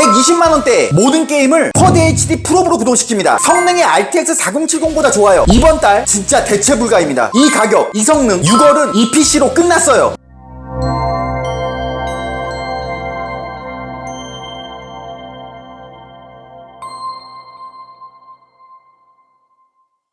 120만원대 모든 게임을 쿼드 HD 프로브로 구동시킵니다. 성능이 RTX 4070보다 좋아요. 이번 달 진짜 대체 불가입니다. 이 가격, 이 성능, 6월은 이 PC로 끝났어요.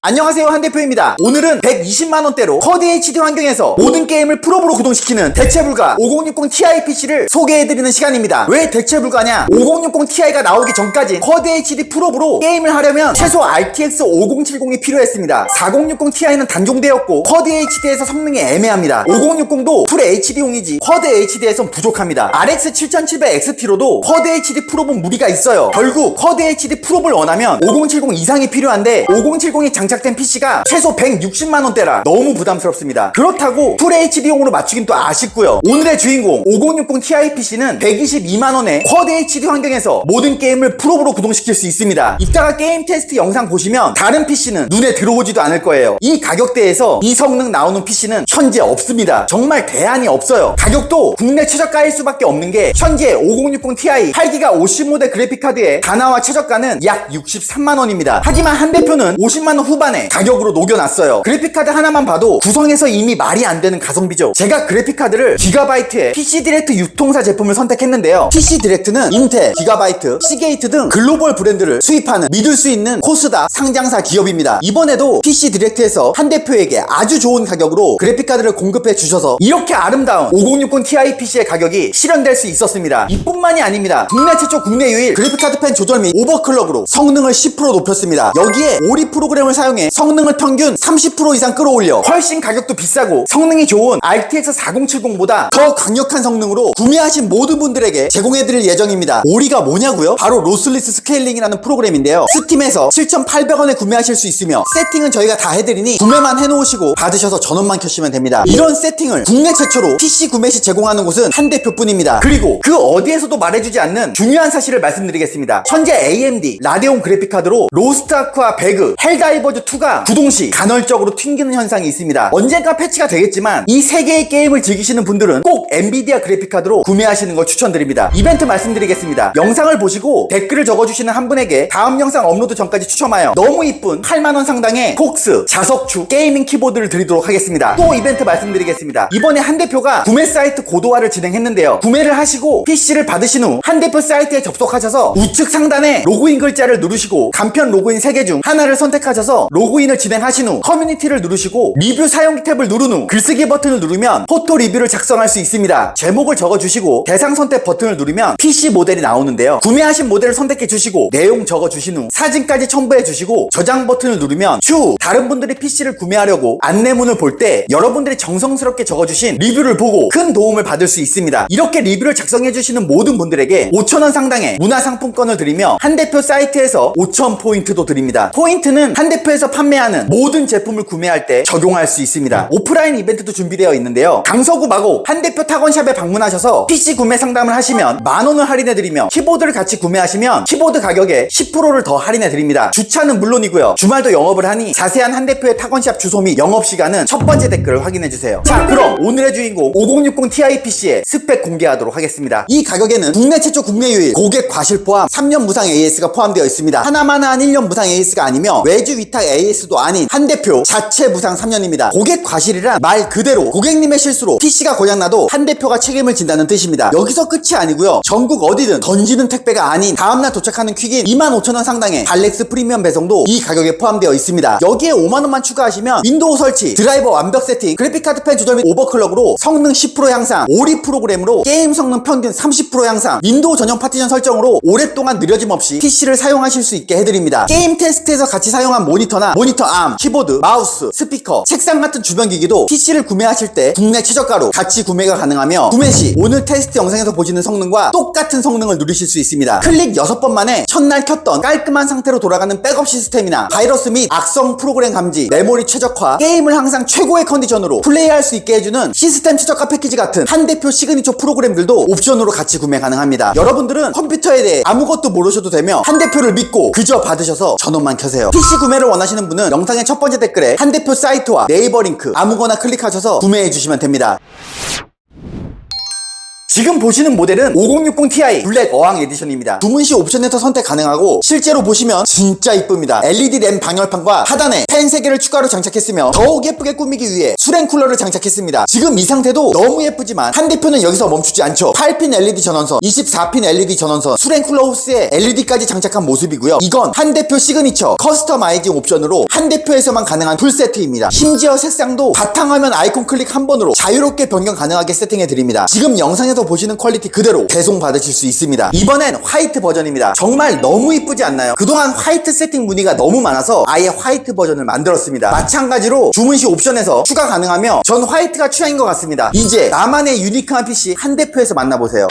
안녕하세요 한 대표입니다. 오늘은 120만원대로 쿼드 HD 환경에서 모든 게임을 프로브로 구동시키는 대체불가 5060 Ti PC를 소개해드리는 시간입니다. 왜 대체불가냐? 5060 Ti가 나오기 전까지 쿼드 HD 프로브로 게임을 하려면 최소 RTX 5070이 필요했습니다. 4060 Ti는 단종되었고 쿼드 HD에서 성능이 애매합니다. 5060도 풀 HD용이지 쿼드 HD에선 부족합니다. RX 7700 XT로도 쿼드 HD 프로브 무리가 있어요. 결국 쿼드 HD 프로브를 원하면 5070 이상이 필요한데 5070이 장착 된 PC가 최소 160만원대라 너무 부담스럽습니다. 그렇다고 풀 HD용으로 맞추긴 또 아쉽고요. 오늘의 주인공 5060 Ti PC는 122만원에 쿼드 HD 환경에서 모든 게임을 프로브로 구동시킬 수 있습니다. 이따가 게임 테스트 영상 보시면 다른 PC는 눈에 들어오지도 않을 거예요. 이 가격대에서 이 성능 나오는 PC는 현재 없습니다. 정말 대안이 없어요. 가격도 국내 최저가일 수밖에 없는 게 현재 5060 Ti 8기가 50모델 그래픽카드의 다나와 최저가는 약 63만원입니다. 하지만 한 대표는 50만원 후 반에 가격으로 녹여놨어요. 그래픽카드 하나만 봐도 구성에서 이미 말이 안 되는 가성비죠. 제가 그래픽카드를 기가바이트의 PC 디렉트 유통사 제품을 선택했는데요. PC 디렉트는 인텔, 기가바이트, 시게이트 등 글로벌 브랜드를 수입하는 믿을 수 있는 코스다 상장사 기업입니다. 이번에도 PC 디렉트에서 한 대표에게 아주 좋은 가격으로 그래픽카드를 공급해 주셔서 이렇게 아름다운 5060 Ti PC의 가격이 실현될 수 있었습니다. 이뿐만이 아닙니다. 국내 최초 국내 유일 그래픽카드 펜 조절 및 오버클럭으로 성능을 10% 높였습니다. 여기에 오리 프로그램을 사용 해 성능을 평균 30% 이상 끌어올려 훨씬 가격도 비싸고 성능이 좋은 RTX 4070보다 더 강력한 성능으로 구매하신 모든 분들에게 제공해드릴 예정입니다. 오리가 뭐냐고요? 바로 로스리스 스케일링이라는 프로그램인데요. 스팀에서 7,800원에 구매하실 수 있으며 세팅은 저희가 다 해드리니 구매만 해놓으시고 받으셔서 전원만 켜시면 됩니다. 이런 세팅을 국내 최초로 PC 구매 시 제공하는 곳은 한 대표뿐입니다. 그리고 그 어디에서도 말해주지 않는 중요한 사실을 말씀드리겠습니다. 현재 AMD 라데온 그래픽카드로 로스트아크와 배그, 헬다이버즈 2가 구동 시 간헐적으로 튕기는 현상이 있습니다. 언젠가 패치가 되겠지만 이 세 개의 게임을 즐기시는 분들은 꼭 엔비디아 그래픽카드로 구매하시는 걸 추천드립니다. 이벤트 말씀드리겠습니다. 영상을 보시고 댓글을 적어주시는 한 분에게 다음 영상 업로드 전까지 추첨하여 너무 이쁜 8만원 상당의 폭스 자석축 게이밍 키보드를 드리도록 하겠습니다. 또 이벤트 말씀드리겠습니다. 이번에 한 대표가 구매 사이트 고도화를 진행했는데요. 구매를 하시고 PC를 받으신 후 한 대표 사이트에 접속하셔서 우측 상단에 로그인 글자를 누르시고 간편 로그인 3개 중 하나를 선택하셔서 로그인을 진행하신 후 커뮤니티를 누르시고 리뷰 사용기 탭을 누른 후 글쓰기 버튼을 누르면 포토 리뷰를 작성할 수 있습니다. 제목을 적어주시고 대상 선택 버튼을 누르면 PC 모델이 나오는데요. 구매하신 모델을 선택해 주시고 내용 적어 주신 후 사진까지 첨부해 주시고 저장 버튼을 누르면 추후 다른 분들이 PC를 구매하려고 안내문을 볼 때 여러분들이 정성스럽게 적어주신 리뷰를 보고 큰 도움을 받을 수 있습니다. 이렇게 리뷰를 작성해 주시는 모든 분들에게 5천원 상당의 문화상품권을 드리며 한 대표 사이트에서 5천 포인트도 드립니다. 포인트는 한 대표 에서 판매하는 모든 제품을 구매할 때 적용할 수 있습니다. 오프라인 이벤트도 준비되어 있는데요. 강서구 마고 한 대표 타건샵에 방문하셔서 PC 구매 상담을 하시면 만 원을 할인해 드리며 키보드를 같이 구매하시면 키보드 가격에 10%를 더 할인해 드립니다. 주차는 물론이고요. 주말도 영업을 하니 자세한 한 대표의 타건샵 주소 및 영업 시간은 첫 번째 댓글을 확인해 주세요. 자, 그럼 오늘의 주인공 5060 Ti PC의 스펙 공개하도록 하겠습니다. 이 가격에는 국내 최초 국내 유일 고객 과실 포함 3년 무상 AS가 포함되어 있습니다. 하나만 한 1년 무상 AS가 아니며 외주 위탁 AS도 아닌 한 대표 자체 무상 3년입니다. 고객 과실이란 말 그대로 고객님의 실수로 PC가 고장나도 한 대표가 책임을 진다는 뜻입니다. 여기서 끝이 아니고요. 전국 어디든 던지는 택배가 아닌 다음날 도착하는 퀵인 25,000원 상당의 발렉스 프리미엄 배송도 이 가격에 포함되어 있습니다. 여기에 5만원만 추가하시면 윈도우 설치, 드라이버 완벽 세팅, 그래픽카드 펜 조절 및 오버클럭으로 성능 10% 향상, 오리 프로그램으로 게임 성능 평균 30% 향상, 윈도우 전용 파티션 설정으로 오랫동안 느려짐 없이 PC를 사용하실 수 있게 해드립니다. 게임 테스트에서 같이 사용한 모니터 나 모니터 암, 키보드, 마우스, 스피커, 책상 같은 주변 기기도 PC를 구매하실 때 국내 최저가로 같이 구매가 가능하며 구매 시 오늘 테스트 영상에서 보시는 성능과 똑같은 성능을 누리실 수 있습니다. 클릭 6번 만에 첫날 켰던 깔끔한 상태로 돌아가는 백업 시스템이나 바이러스 및 악성 프로그램 감지, 메모리 최적화, 게임을 항상 최고의 컨디션으로 플레이할 수 있게 해주는 시스템 최저가 패키지 같은 한 대표 시그니처 프로그램들도 옵션으로 같이 구매 가능합니다. 여러분들은 컴퓨터에 대해 아무것도 모르셔도 되며 한 대표를 믿고 그저 받으셔서 전원만 켜세요. PC 구매를 원하시는 분은 영상의 첫 번째 댓글에 한 대표 사이트와 네이버 링크 아무거나 클릭하셔서 구매해 주시면 됩니다. 지금 보시는 모델은 5060 Ti 블랙 어항 에디션입니다. 주문 시 옵션에서 선택 가능하고 실제로 보시면 진짜 이쁩니다. LED 램 방열판과 하단에 펜 3개를 추가로 장착했으며 더욱 예쁘게 꾸미기 위해 수랭 쿨러를 장착했습니다. 지금 이 상태도 너무 예쁘지만 한 대표는 여기서 멈추지 않죠. 8핀 LED 전원선, 24핀 LED 전원선, 수랭 쿨러 호스에 LED까지 장착한 모습이고요. 이건 한 대표 시그니처 커스터마이징 옵션으로 한 대표에서만 가능한 풀 세트입니다. 심지어 색상도 바탕화면 아이콘 클릭 한 번으로 자유롭게 변경 가능하게 세팅해 드립니다. 지금 영상에서 보시는 퀄리티 그대로 배송 받으실 수 있습니다. 이번엔 화이트 버전입니다. 정말 너무 이쁘지 않나요? 그동안 화이트 세팅 문의가 너무 많아서 아예 화이트 버전을 만들었습니다. 마찬가지로 주문 시 옵션에서 추가 가능하며 전 화이트가 취향인 것 같습니다. 이제 나만의 유니크한 PC 한 대표에서 만나보세요.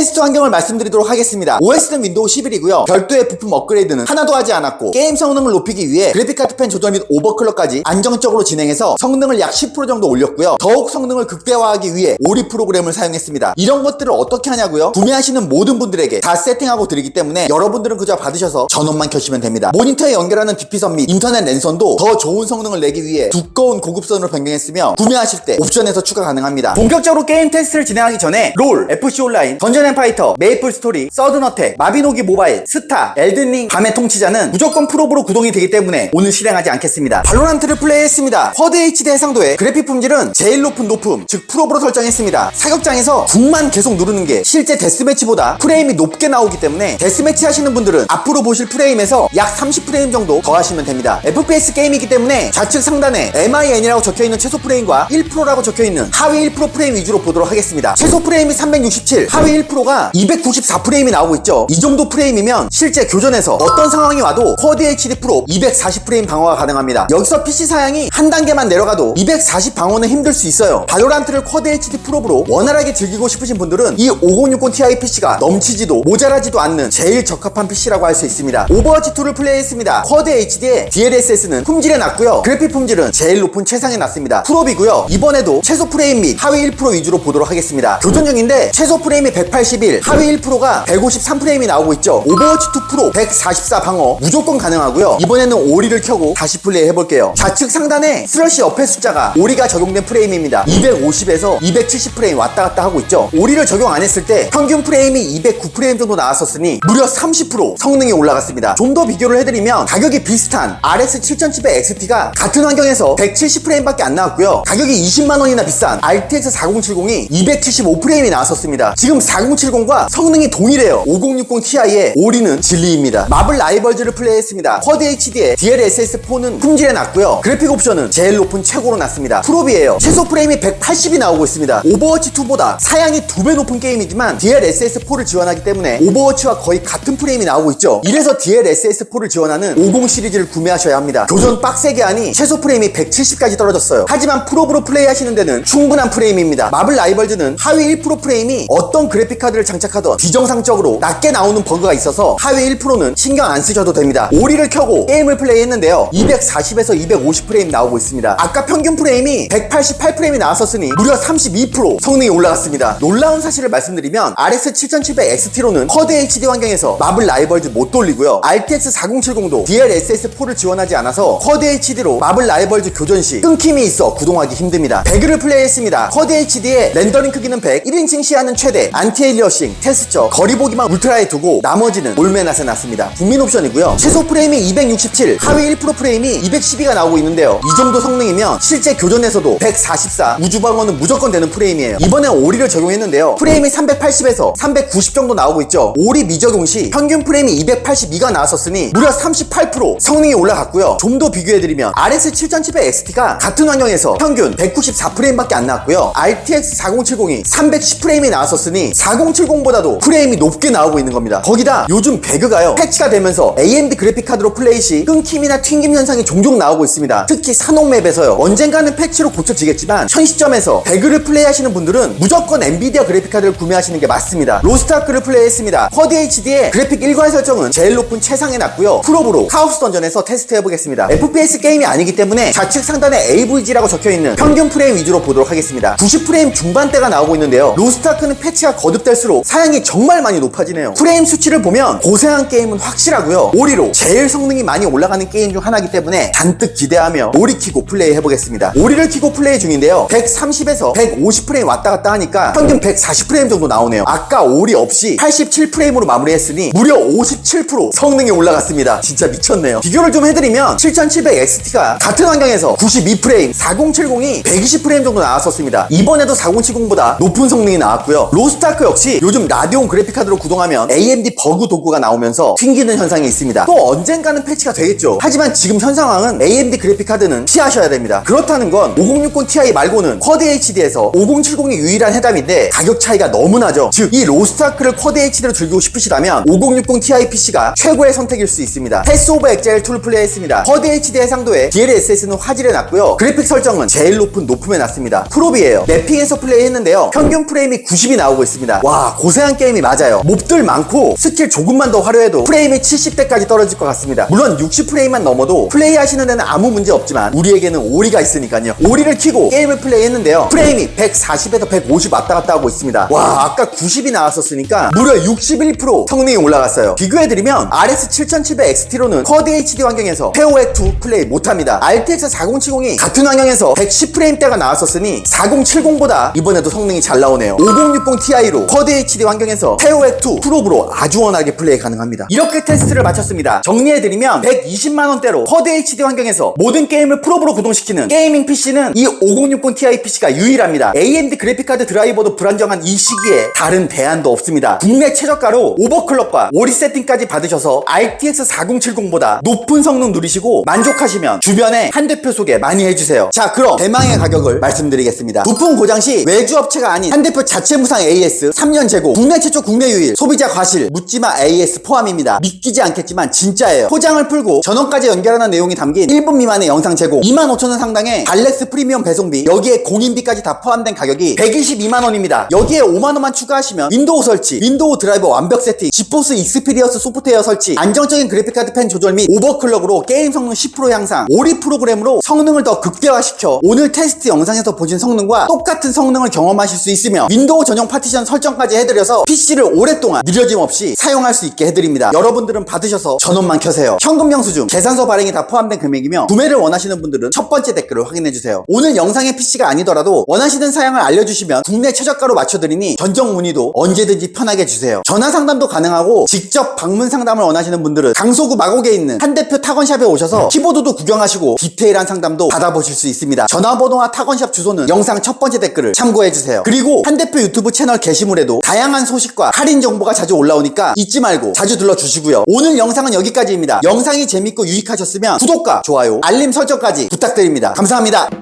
테스트 환경을 말씀드리도록 하겠습니다. OS는 윈도우 11이고요. 별도의 부품 업그레이드는 하나도 하지 않았고 게임 성능을 높이기 위해 그래픽카드 펜 조절 및 오버클럭까지 안정적으로 진행해서 성능을 약 10% 정도 올렸고요. 더욱 성능을 극대화하기 위해 오리 프로그램을 사용했습니다. 이런 것들을 어떻게 하냐고요? 구매하시는 모든 분들에게 다 세팅하고 드리기 때문에 여러분들은 그저 받으셔서 전원만 켜시면 됩니다. 모니터에 연결하는 DP선 및 인터넷 랜선도 더 좋은 성능을 내기 위해 두꺼운 고급선으로 변경했으며 구매하실 때 옵션에서 추가 가능합니다. 본격적으로 게임 테스트를 진행하기 전에 롤, FC 온라인, 던전 앤 파이터, 메이플 스토리, 서든어택, 마비노기 모바일, 스타, 엘든링, 밤의 통치자는 무조건 프로브로 구동이 되기 때문에 오늘 실행하지 않겠습니다. 발로란트를 플레이했습니다. 쿼드 HD 해상도의 그래픽 품질은 제일 높은 높음, 즉 프로브로 설정했습니다. 사격장에서 궁만 계속 누르는 게 실제 데스매치보다 프레임이 높게 나오기 때문에 데스매치 하시는 분들은 앞으로 보실 프레임에서 약 30프레임 정도 더 하시면 됩니다. FPS 게임이기 때문에 좌측 상단에 MIN이라고 적혀있는 최소 프레임과 1%라고 적혀있는 하위 1% 프레임 위주로 보도록 하겠습니다. 최소 프레임이 367, 하위 1%가 294프레임이 나오고 있죠. 이 정도 프레임이면 실제 교전에서 어떤 상황이 와도 쿼드 HD 프로 240프레임 방어가 가능합니다. 여기서 PC 사양이 한 단계만 내려가도 240 방어는 힘들 수 있어요. 발로란트를 쿼드 HD 프로브로 원활하게 즐기고 싶으신 분들은 이 5060 Ti PC가 넘치지도 모자라지도 않는 제일 적합한 PC라고 할 수 있습니다. 오버워치 2를 플레이했습니다. 쿼드 HD의 DLSS는 품질에 낮고요. 그래픽 품질은 제일 높은 최상에 낮습니다. 프로비고요. 이번에도 최소 프레임 및 하위 1% 위주로 보도록 하겠습니다. 교전형인데 최소 프레임이 181, 하위 1%가 153프레임이 나오고 있죠. 오버워치 2 프로 144 방어 무조건 가능하고요. 이번에는 오리를 켜고 다시 플레이 해볼게요. 좌측 상단에 슬러시 옆에 숫자가 오리가 적용된 프레임입니다. 250에서 270 프레임 왔다 갔다 하고 있죠. 오리를 적용 안 했을 때 평균 프레임이 209 프레임 정도 나왔었으니 무려 30% 성능이 올라갔습니다. 좀 더 비교를 해드리면 가격이 비슷한 RS 7700XT가 같은 환경에서 170 프레임밖에 안 나왔고요. 가격이 20만 원이나 비싼 RTX 4070이 275 프레임이 나왔었습니다. 지금 4070과 성능이 동일해요. 5060 Ti의 오리는 진리입니다. 마블 라이벌즈를 플레이했습니다. 쿼드 HD의 DLSS4는 품질에 낮고요. 그래픽 옵션은 제일 높은 최고로 낮습니다. 프로비에요. 최소 프레임이 180이 나오고 있습니다. 오버워치 2보다 사양이 두배 높은 게임이지만 DLSS4를 지원하기 때문에 오버워치와 거의 같은 프레임이 나오고 있죠. 이래서 DLSS4를 지원하는 50 시리즈를 구매하셔야 합니다. 교전 빡세게 하니 최소 프레임이 170까지 떨어졌어요. 하지만 프로브로 플레이하시는 데는 충분한 프레임입니다. 마블 라이벌즈는 하위 1% 프레임이 어떤 그래픽 카드를 장착하던 비정상적으로 낮게 나오는 버그가 있어서 하위 1%는 신경 안 쓰셔도 됩니다. 오리를 켜고 게임을 플레이했는데요. 240에서 250 프레임 나오고 있습니다. 아까 평균 프레임이 188 프레임이 나왔었으니 무려 32% 성능이 올라갔습니다. 놀라운 사실을 말씀드리면 RS 7700 XT로는 쿼드 HD 환경에서 마블 라이벌즈 못 돌리고요. RTX 4070도 DLSS4를 지원하지 않아서 쿼드 HD로 마블 라이벌즈 교전 시 끊김이 있어 구동하기 힘듭니다. 배그를 플레이했습니다. 쿼드 HD의 렌더링 크기는 100, 1인칭 시야는 최대, 안티 에리어싱, 테스처, 거리 보기만 울트라에 두고 나머지는 올메낫에 놨습니다. 국민 옵션이고요. 최소 프레임이 267, 하위 1% 프레임이 212가 나오고 있는데요. 이 정도 성능이면 실제 교전에서도 144, 우주 방어는 무조건 되는 프레임이에요. 이번에 오리를 적용했는데요. 프레임이 380에서 390 정도 나오고 있죠. 오리 미적용 시 평균 프레임이 282가 나왔었으니 무려 38% 성능이 올라갔고요. 좀 더 비교해드리면 RS 7700XT가 같은 환경에서 평균 194프레임밖에 안 나왔고요. RTX 4070이 310프레임이 나왔었으니 4070보다도 프레임이 높게 나오고 있는 겁니다. 거기다 요즘 배그가요 패치가 되면서 AMD 그래픽 카드로 플레이 시 끊김이나 튕김 현상이 종종 나오고 있습니다. 특히 산옥맵에서요. 언젠가는 패치로 고쳐지겠지만 현 시점에서 배그를 플레이하시는 분들은 무조건 엔비디아 그래픽 카드를 구매하시는 게 맞습니다. 로스트아크를 플레이했습니다. 쿼드 HD의 그래픽 일괄 설정은 제일 높은 최상에 놨고요. 프로브로 카오스 던전에서 테스트 해보겠습니다. FPS 게임이 아니기 때문에 좌측 상단에 AVG라고 적혀있는 평균 프레임 위주로 보도록 하겠습니다. 90프레임 중반대가 나오고 있는데요. 로스트아크는 패치가 거듭되면 서 반복될수록 사양이 정말 많이 높아지네요. 프레임 수치를 보면 고생한 게임은 확실하고요. 오리로 제일 성능이 많이 올라가는 게임 중 하나이기 때문에 잔뜩 기대하며 오리 키고 플레이 해보겠습니다. 오리를 키고 플레이 중인데요. 130에서 150프레임 왔다 갔다 하니까 평균 140프레임 정도 나오네요. 아까 오리 없이 87프레임으로 마무리했으니 무려 57% 성능이 올라갔습니다. 진짜 미쳤네요. 비교를 좀 해드리면 7700XT가 같은 환경에서 92프레임, 4070이 120프레임 정도 나왔었습니다. 이번에도 4070보다 높은 성능이 나왔고요. 로스트아크 역시 요즘 라디온 그래픽카드로 구동하면 AMD 버그 도구가 나오면서 튕기는 현상이 있습니다. 또 언젠가는 패치가 되겠죠. 하지만 지금 현 상황은 AMD 그래픽카드는 피하셔야 됩니다. 그렇다는 건 5060 Ti 말고는 쿼드 HD에서 5070이 유일한 해답인데 가격 차이가 너무 나죠. 즉 이 로스트아크를 쿼드 HD로 즐기고 싶으시다면 5060 Ti PC가 최고의 선택일 수 있습니다. 패스 오브 엑젤 툴을 플레이했습니다. 쿼드 HD 해상도에 DLSS는 화질에 놨고요. 그래픽 설정은 제일 높은 높음에 놨습니다. 프로비에요. 맵핑에서 플레이했는데요. 평균 프레임이 90이 나오고 있습니다. 와 고생한 게임이 맞아요. 몹들 많고 스킬 조금만 더 화려해도 프레임이 70대까지 떨어질 것 같습니다. 물론 60프레임만 넘어도 플레이 하시는 데는 아무 문제 없지만 우리에게는 오리가 있으니까요. 오리를 키고 게임을 플레이했는데요. 프레임이 140에서 150 왔다 갔다 하고 있습니다. 와 아까 90이 나왔었으니까 무려 61% 성능이 올라갔어요. 비교해드리면 RS 7700XT로는 쿼드 HD 환경에서 페오엑2 플레이 못합니다. RTX 4070이 같은 환경에서 110프레임대가 나왔었으니 4070보다 이번에도 성능이 잘 나오네요. 5060 Ti로 쿼드 HD 환경에서 페오엑2 프로브로 아주 원하게 플레이 가능합니다. 이렇게 테스트를 마쳤습니다. 정리해드리면 120만원대로 쿼드 HD 환경에서 모든 게임을 프로브로 구동시키는 게이밍 PC는 이 5060 Ti PC가 유일합니다. AMD 그래픽카드 드라이버도 불안정한 이 시기에 다른 대안도 없습니다. 국내 최저가로 오버클럭과 오리 세팅까지 받으셔서 RTX 4070보다 높은 성능 누리시고 만족하시면 주변에 한 대표 소개 많이 해주세요. 자 그럼 대망의 가격을 말씀드리겠습니다. 부품 고장 시 외주 업체가 아닌 한 대표 자체 무상 AS 3년 재고 국내 최초 국내 유일 소비자 과실 묻지마 AS 포함입니다. 믿기지 않겠지만 진짜예요. 포장을 풀고 전원까지 연결하는 내용이 담긴 1분 미만의 영상 재고 25,000원 상당의 발렉스 프리미엄 배송비 여기에 공인비까지 다 포함된 가격이 122만원입니다. 여기에 5만원만 추가하시면 윈도우 설치, 윈도우 드라이버 완벽 세팅, 지포스 익스피리어스 소프트웨어 설치, 안정적인 그래픽카드 펜 조절 및 오버클럭으로 게임 성능 10% 향상, 오리 프로그램으로 성능을 더 극대화시켜 오늘 테스트 영상에서 보신 성능과 똑같은 성능을 경험하실 수 있으며 윈도우 전용 파티션 설정 까지 해드려서 PC를 오랫동안 느려짐 없이 사용할 수 있게 해드립니다. 여러분들은 받으셔서 전원만 켜세요. 현금 영수증, 계산서 발행이 다 포함된 금액이며 구매를 원하시는 분들은 첫 번째 댓글을 확인해주세요. 오늘 영상의 PC가 아니더라도 원하시는 사양을 알려주시면 국내 최저가로 맞춰드리니 전정 문의도 언제든지 편하게 주세요. 전화 상담도 가능하고 직접 방문 상담을 원하시는 분들은 강서구 마곡에 있는 한 대표 타건샵에 오셔서 키보드도 구경하시고 디테일한 상담도 받아보실 수 있습니다. 전화번호와 타건샵 주소는 영상 첫 번째 댓글을 참고해주세요. 그리고 한 대표 유튜브 채널 게시물에 도 다양한 소식과 할인 정보가 자주 올라오니까 잊지 말고 자주 들러주시고요. 오늘 영상은 여기까지입니다. 영상이 재밌고 유익하셨으면 구독과 좋아요, 알림 설정까지 부탁드립니다. 감사합니다.